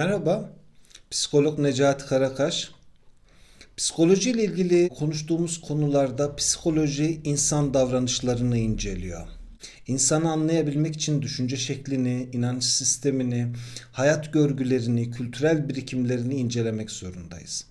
Merhaba, psikolog Necati Karakaş. Psikoloji ile ilgili konuştuğumuz konularda psikoloji insan davranışlarını inceliyor. İnsanı anlayabilmek için düşünce şeklini, inanç sistemini, hayat görgülerini, kültürel birikimlerini incelemek zorundayız.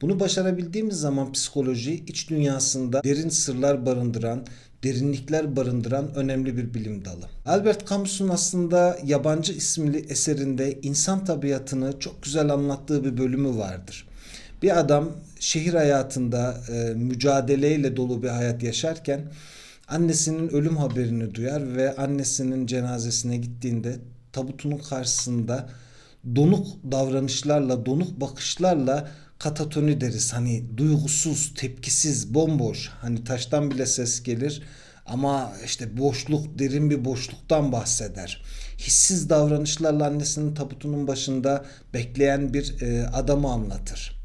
Bunu başarabildiğimiz zaman psikoloji iç dünyasında derin sırlar barındıran, derinlikler barındıran önemli bir bilim dalı. Albert Camus'un aslında Yabancı isimli eserinde insan tabiatını çok güzel anlattığı bir bölümü vardır. Bir adam şehir hayatında e, mücadeleyle dolu bir hayat yaşarken annesinin ölüm haberini duyar ve annesinin cenazesine gittiğinde tabutunun karşısında donuk davranışlarla, donuk bakışlarla katatoni deriz. Hani duygusuz, tepkisiz, bomboş. Hani taştan bile ses gelir ama işte boşluk, derin bir boşluktan bahseder. Hissiz davranışlarla annesinin tabutunun başında bekleyen bir e, adamı anlatır.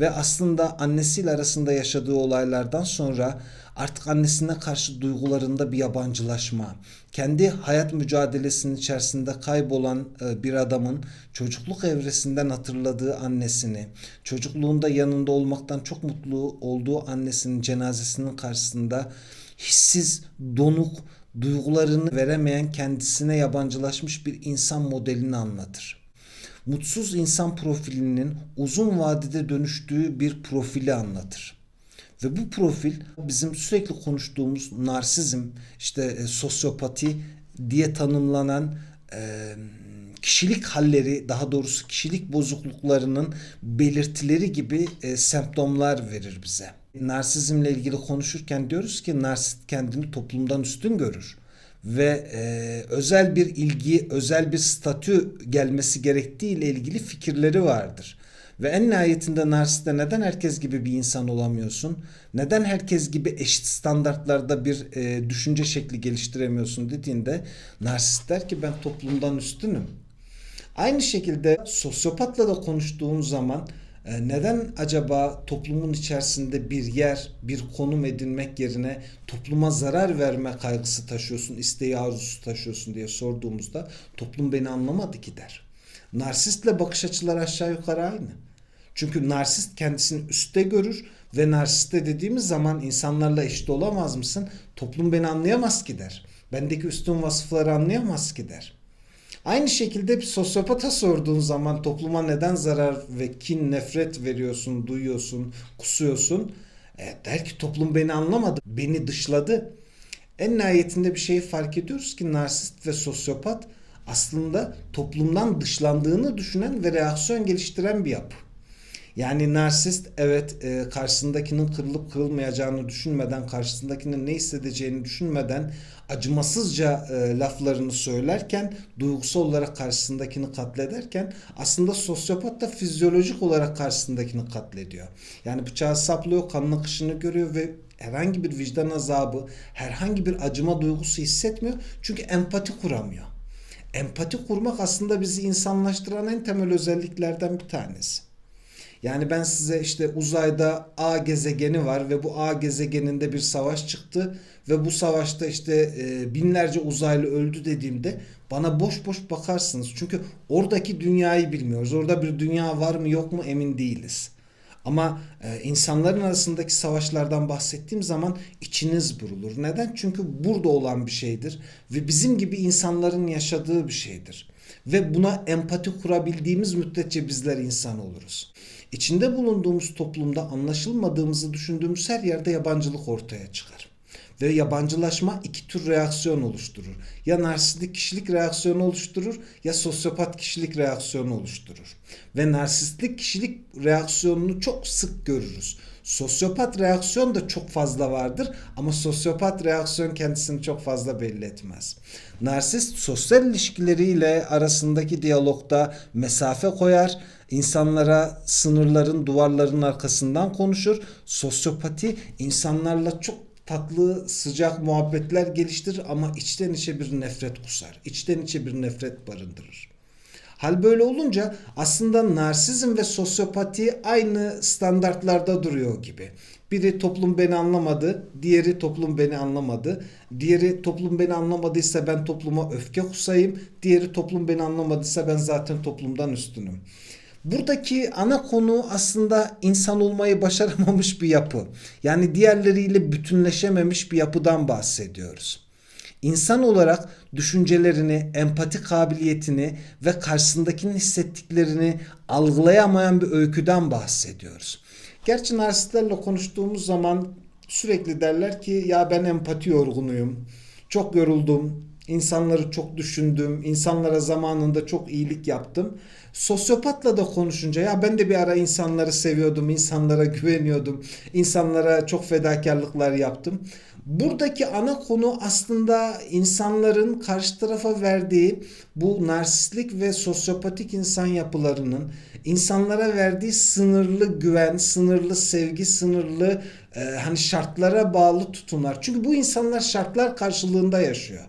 Ve aslında annesiyle arasında yaşadığı olaylardan sonra artık annesine karşı duygularında bir yabancılaşma, kendi hayat mücadelesinin içerisinde kaybolan e, bir adamın çocukluk evresinden hatırladığı annesini, çocukluğunda yanında olmaktan çok mutlu olduğu annesinin cenazesinin karşısında hissiz, donuk, duygularını veremeyen kendisine yabancılaşmış bir insan modelini anlatır mutsuz insan profilinin uzun vadede dönüştüğü bir profili anlatır. Ve bu profil bizim sürekli konuştuğumuz narsizm, işte e, sosyopati diye tanımlanan e, kişilik halleri, daha doğrusu kişilik bozukluklarının belirtileri gibi e, semptomlar verir bize. Narsizmle ilgili konuşurken diyoruz ki narsist kendini toplumdan üstün görür ve e, özel bir ilgi, özel bir statü gelmesi gerektiği ile ilgili fikirleri vardır. Ve en nihayetinde narsiste neden herkes gibi bir insan olamıyorsun? Neden herkes gibi eşit standartlarda bir e, düşünce şekli geliştiremiyorsun dediğinde narsist der ki ben toplumdan üstünüm. Aynı şekilde sosyopatla da konuştuğum zaman neden acaba toplumun içerisinde bir yer, bir konum edinmek yerine topluma zarar verme kaygısı taşıyorsun, isteği arzusu taşıyorsun diye sorduğumuzda toplum beni anlamadı ki der. Narsistle bakış açıları aşağı yukarı aynı. Çünkü narsist kendisini üstte görür ve narsiste dediğimiz zaman insanlarla eşit olamaz mısın? Toplum beni anlayamaz ki der. Bendeki üstün vasıfları anlayamaz ki der. Aynı şekilde bir sosyopata sorduğun zaman topluma neden zarar ve kin, nefret veriyorsun, duyuyorsun, kusuyorsun? E, der ki toplum beni anlamadı, beni dışladı. En nihayetinde bir şeyi fark ediyoruz ki narsist ve sosyopat aslında toplumdan dışlandığını düşünen ve reaksiyon geliştiren bir yapı. Yani narsist evet e, karşısındakinin kırılıp kırılmayacağını düşünmeden, karşısındakinin ne hissedeceğini düşünmeden acımasızca e, laflarını söylerken, duygusal olarak karşısındakini katlederken aslında sosyopat da fizyolojik olarak karşısındakini katlediyor. Yani bıçağı saplıyor, kanın akışını görüyor ve herhangi bir vicdan azabı, herhangi bir acıma duygusu hissetmiyor. Çünkü empati kuramıyor. Empati kurmak aslında bizi insanlaştıran en temel özelliklerden bir tanesi. Yani ben size işte uzayda A gezegeni var ve bu A gezegeninde bir savaş çıktı ve bu savaşta işte e, binlerce uzaylı öldü dediğimde bana boş boş bakarsınız. Çünkü oradaki dünyayı bilmiyoruz. Orada bir dünya var mı yok mu emin değiliz. Ama e, insanların arasındaki savaşlardan bahsettiğim zaman içiniz burulur. Neden? Çünkü burada olan bir şeydir ve bizim gibi insanların yaşadığı bir şeydir. Ve buna empati kurabildiğimiz müddetçe bizler insan oluruz. İçinde bulunduğumuz toplumda anlaşılmadığımızı düşündüğümüz her yerde yabancılık ortaya çıkar. Ve yabancılaşma iki tür reaksiyon oluşturur. Ya narsistik kişilik reaksiyonu oluşturur ya sosyopat kişilik reaksiyonu oluşturur. Ve narsistik kişilik reaksiyonunu çok sık görürüz. Sosyopat reaksiyon da çok fazla vardır ama sosyopat reaksiyon kendisini çok fazla belli etmez. Narsist sosyal ilişkileriyle arasındaki diyalogda mesafe koyar, insanlara sınırların, duvarların arkasından konuşur. Sosyopati insanlarla çok tatlı, sıcak muhabbetler geliştirir ama içten içe bir nefret kusar. İçten içe bir nefret barındırır. Hal böyle olunca aslında narsizm ve sosyopati aynı standartlarda duruyor gibi. Biri toplum beni anlamadı, diğeri toplum beni anlamadı. Diğeri toplum beni anlamadıysa ben topluma öfke kusayım, diğeri toplum beni anlamadıysa ben zaten toplumdan üstünüm. Buradaki ana konu aslında insan olmayı başaramamış bir yapı. Yani diğerleriyle bütünleşememiş bir yapıdan bahsediyoruz. İnsan olarak düşüncelerini, empati kabiliyetini ve karşısındakinin hissettiklerini algılayamayan bir öyküden bahsediyoruz. Gerçi narsistlerle konuştuğumuz zaman sürekli derler ki ya ben empati yorgunuyum. Çok yoruldum. İnsanları çok düşündüm. insanlara zamanında çok iyilik yaptım. Sosyopatla da konuşunca ya ben de bir ara insanları seviyordum, insanlara güveniyordum, insanlara çok fedakarlıklar yaptım. Buradaki ana konu aslında insanların karşı tarafa verdiği bu narsistlik ve sosyopatik insan yapılarının insanlara verdiği sınırlı güven, sınırlı sevgi, sınırlı e, hani şartlara bağlı tutumlar. Çünkü bu insanlar şartlar karşılığında yaşıyor.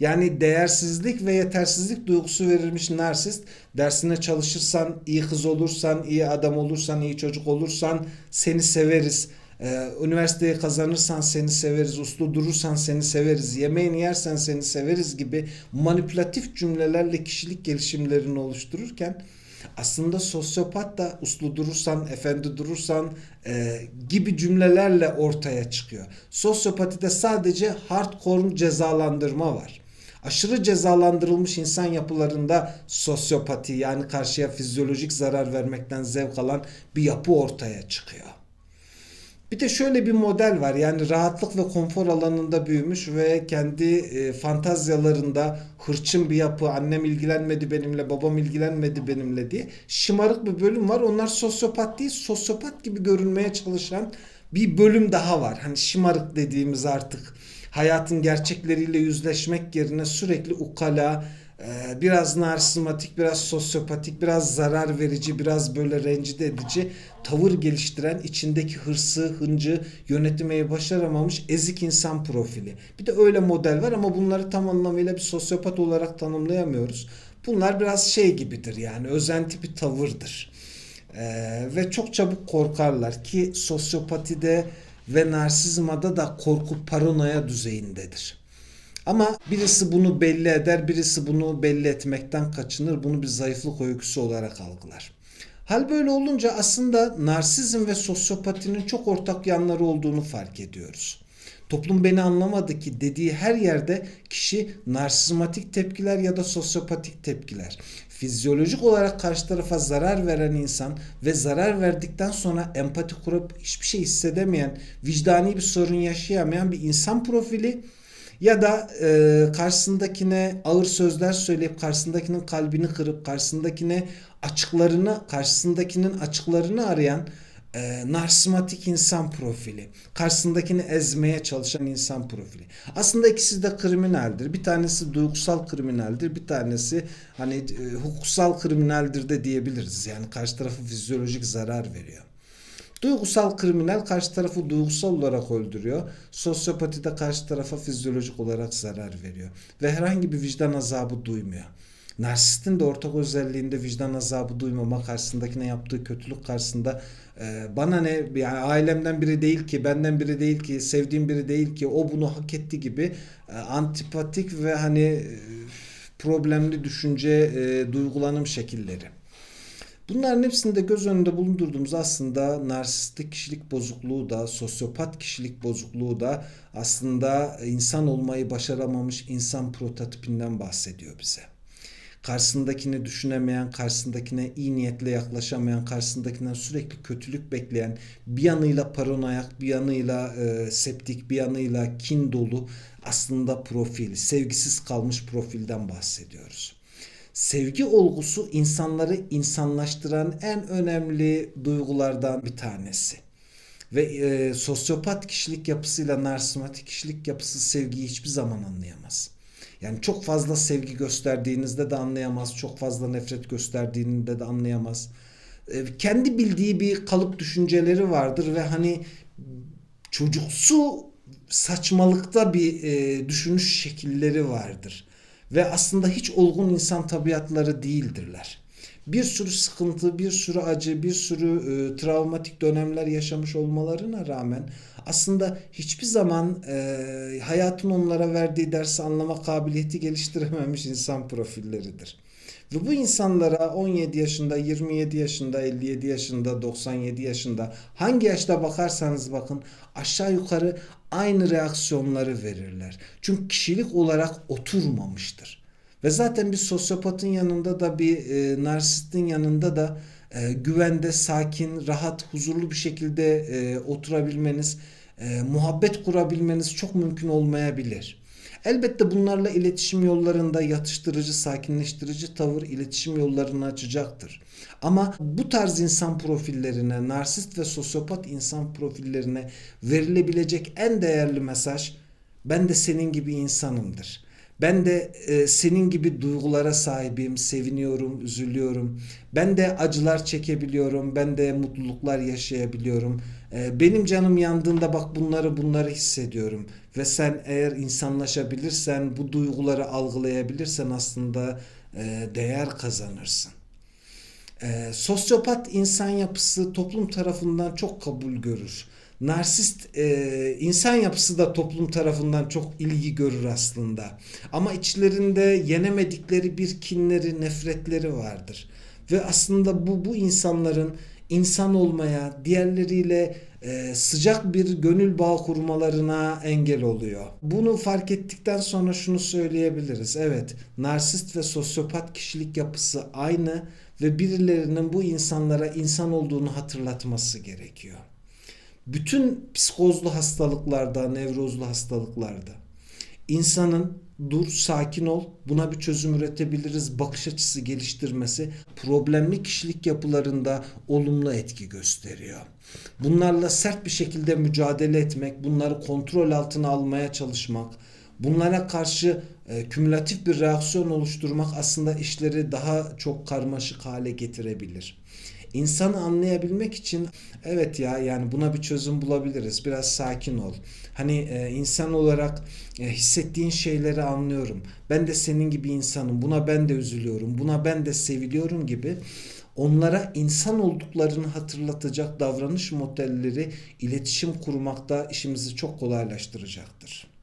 Yani değersizlik ve yetersizlik duygusu verilmiş narsist dersine çalışırsan, iyi kız olursan, iyi adam olursan, iyi çocuk olursan seni severiz. Ee, üniversiteyi kazanırsan seni severiz, uslu durursan seni severiz, yemeğini yersen seni severiz gibi manipülatif cümlelerle kişilik gelişimlerini oluştururken aslında sosyopat da uslu durursan, efendi durursan e, gibi cümlelerle ortaya çıkıyor. Sosyopatide sadece hardcore cezalandırma var. Aşırı cezalandırılmış insan yapılarında sosyopati yani karşıya fizyolojik zarar vermekten zevk alan bir yapı ortaya çıkıyor. Bir de şöyle bir model var. Yani rahatlık ve konfor alanında büyümüş ve kendi e, fantazyalarında hırçın bir yapı, annem ilgilenmedi benimle, babam ilgilenmedi benimle diye şımarık bir bölüm var. Onlar sosyopat değil, sosyopat gibi görünmeye çalışan bir bölüm daha var. Hani şımarık dediğimiz artık hayatın gerçekleriyle yüzleşmek yerine sürekli ukala, e, biraz narsizmatik, biraz sosyopatik, biraz zarar verici, biraz böyle rencide edici tavır geliştiren, içindeki hırsı, hıncı yönetmeyi başaramamış ezik insan profili. Bir de öyle model var ama bunları tam anlamıyla bir sosyopat olarak tanımlayamıyoruz. Bunlar biraz şey gibidir yani özenti bir tavırdır. Ee, ve çok çabuk korkarlar ki sosyopatide ve narsizmada da korku paranoya düzeyindedir. Ama birisi bunu belli eder, birisi bunu belli etmekten kaçınır. Bunu bir zayıflık öyküsü olarak algılar. Hal böyle olunca aslında narsizm ve sosyopatinin çok ortak yanları olduğunu fark ediyoruz. Toplum beni anlamadı ki dediği her yerde kişi narsizmatik tepkiler ya da sosyopatik tepkiler. Fizyolojik olarak karşı tarafa zarar veren insan ve zarar verdikten sonra empati kurup hiçbir şey hissedemeyen, vicdani bir sorun yaşayamayan bir insan profili ya da e, karşısındakine ağır sözler söyleyip karşısındakinin kalbini kırıp karşısındakine açıklarını karşısındakinin açıklarını arayan e, narsismatik insan profili. Karşısındakini ezmeye çalışan insan profili. Aslında ikisi de kriminaldir. Bir tanesi duygusal kriminaldir. Bir tanesi hani e, hukuksal kriminaldir de diyebiliriz. Yani karşı tarafı fizyolojik zarar veriyor. Duygusal kriminal karşı tarafı duygusal olarak öldürüyor. Sosyopati de karşı tarafa fizyolojik olarak zarar veriyor. Ve herhangi bir vicdan azabı duymuyor. Narsistin de ortak özelliğinde vicdan azabı duymama karşısındakine yaptığı kötülük karşısında e, bana ne yani ailemden biri değil ki benden biri değil ki sevdiğim biri değil ki o bunu hak etti gibi e, antipatik ve hani e, problemli düşünce e, duygulanım şekilleri. Bunların hepsini de göz önünde bulundurduğumuz aslında narsistik kişilik bozukluğu da, sosyopat kişilik bozukluğu da aslında insan olmayı başaramamış insan prototipinden bahsediyor bize. Karşısındakini düşünemeyen, karşısındakine iyi niyetle yaklaşamayan, karşısındakinden sürekli kötülük bekleyen, bir yanıyla paranoyak, bir yanıyla e, septik, bir yanıyla kin dolu aslında profil, sevgisiz kalmış profilden bahsediyoruz. Sevgi olgusu insanları insanlaştıran en önemli duygulardan bir tanesi. Ve e, sosyopat kişilik yapısıyla narsismatik kişilik yapısı sevgiyi hiçbir zaman anlayamaz. Yani çok fazla sevgi gösterdiğinizde de anlayamaz, çok fazla nefret gösterdiğinde de anlayamaz. E, kendi bildiği bir kalıp düşünceleri vardır ve hani çocuksu saçmalıkta bir e, düşünüş şekilleri vardır ve aslında hiç olgun insan tabiatları değildirler. Bir sürü sıkıntı, bir sürü acı, bir sürü e, travmatik dönemler yaşamış olmalarına rağmen aslında hiçbir zaman e, hayatın onlara verdiği dersi anlama kabiliyeti geliştirememiş insan profilleridir. Ve bu insanlara 17 yaşında, 27 yaşında, 57 yaşında, 97 yaşında hangi yaşta bakarsanız bakın aşağı yukarı aynı reaksiyonları verirler. Çünkü kişilik olarak oturmamıştır. Ve zaten bir sosyopatın yanında da bir e, narsistin yanında da e, güvende, sakin, rahat, huzurlu bir şekilde e, oturabilmeniz, e, muhabbet kurabilmeniz çok mümkün olmayabilir. Elbette bunlarla iletişim yollarında yatıştırıcı, sakinleştirici tavır iletişim yollarını açacaktır. Ama bu tarz insan profillerine, narsist ve sosyopat insan profillerine verilebilecek en değerli mesaj ben de senin gibi insanımdır. Ben de e, senin gibi duygulara sahibim, seviniyorum, üzülüyorum. Ben de acılar çekebiliyorum, ben de mutluluklar yaşayabiliyorum. E, benim canım yandığında bak bunları bunları hissediyorum. Ve sen eğer insanlaşabilirsen, bu duyguları algılayabilirsen aslında e, değer kazanırsın. E, sosyopat insan yapısı toplum tarafından çok kabul görür. Narsist e, insan yapısı da toplum tarafından çok ilgi görür aslında. Ama içlerinde yenemedikleri bir kinleri, nefretleri vardır. Ve aslında bu bu insanların insan olmaya, diğerleriyle e, sıcak bir gönül bağı kurmalarına engel oluyor. Bunu fark ettikten sonra şunu söyleyebiliriz. Evet, narsist ve sosyopat kişilik yapısı aynı ve birilerinin bu insanlara insan olduğunu hatırlatması gerekiyor. Bütün psikozlu hastalıklarda, nevrozlu hastalıklarda insanın dur, sakin ol, buna bir çözüm üretebiliriz bakış açısı geliştirmesi problemli kişilik yapılarında olumlu etki gösteriyor. Bunlarla sert bir şekilde mücadele etmek, bunları kontrol altına almaya çalışmak, bunlara karşı e, kümülatif bir reaksiyon oluşturmak aslında işleri daha çok karmaşık hale getirebilir. İnsanı anlayabilmek için evet ya yani buna bir çözüm bulabiliriz. Biraz sakin ol. Hani e, insan olarak e, hissettiğin şeyleri anlıyorum. Ben de senin gibi insanım. Buna ben de üzülüyorum. Buna ben de seviliyorum gibi onlara insan olduklarını hatırlatacak davranış modelleri iletişim kurmakta işimizi çok kolaylaştıracaktır.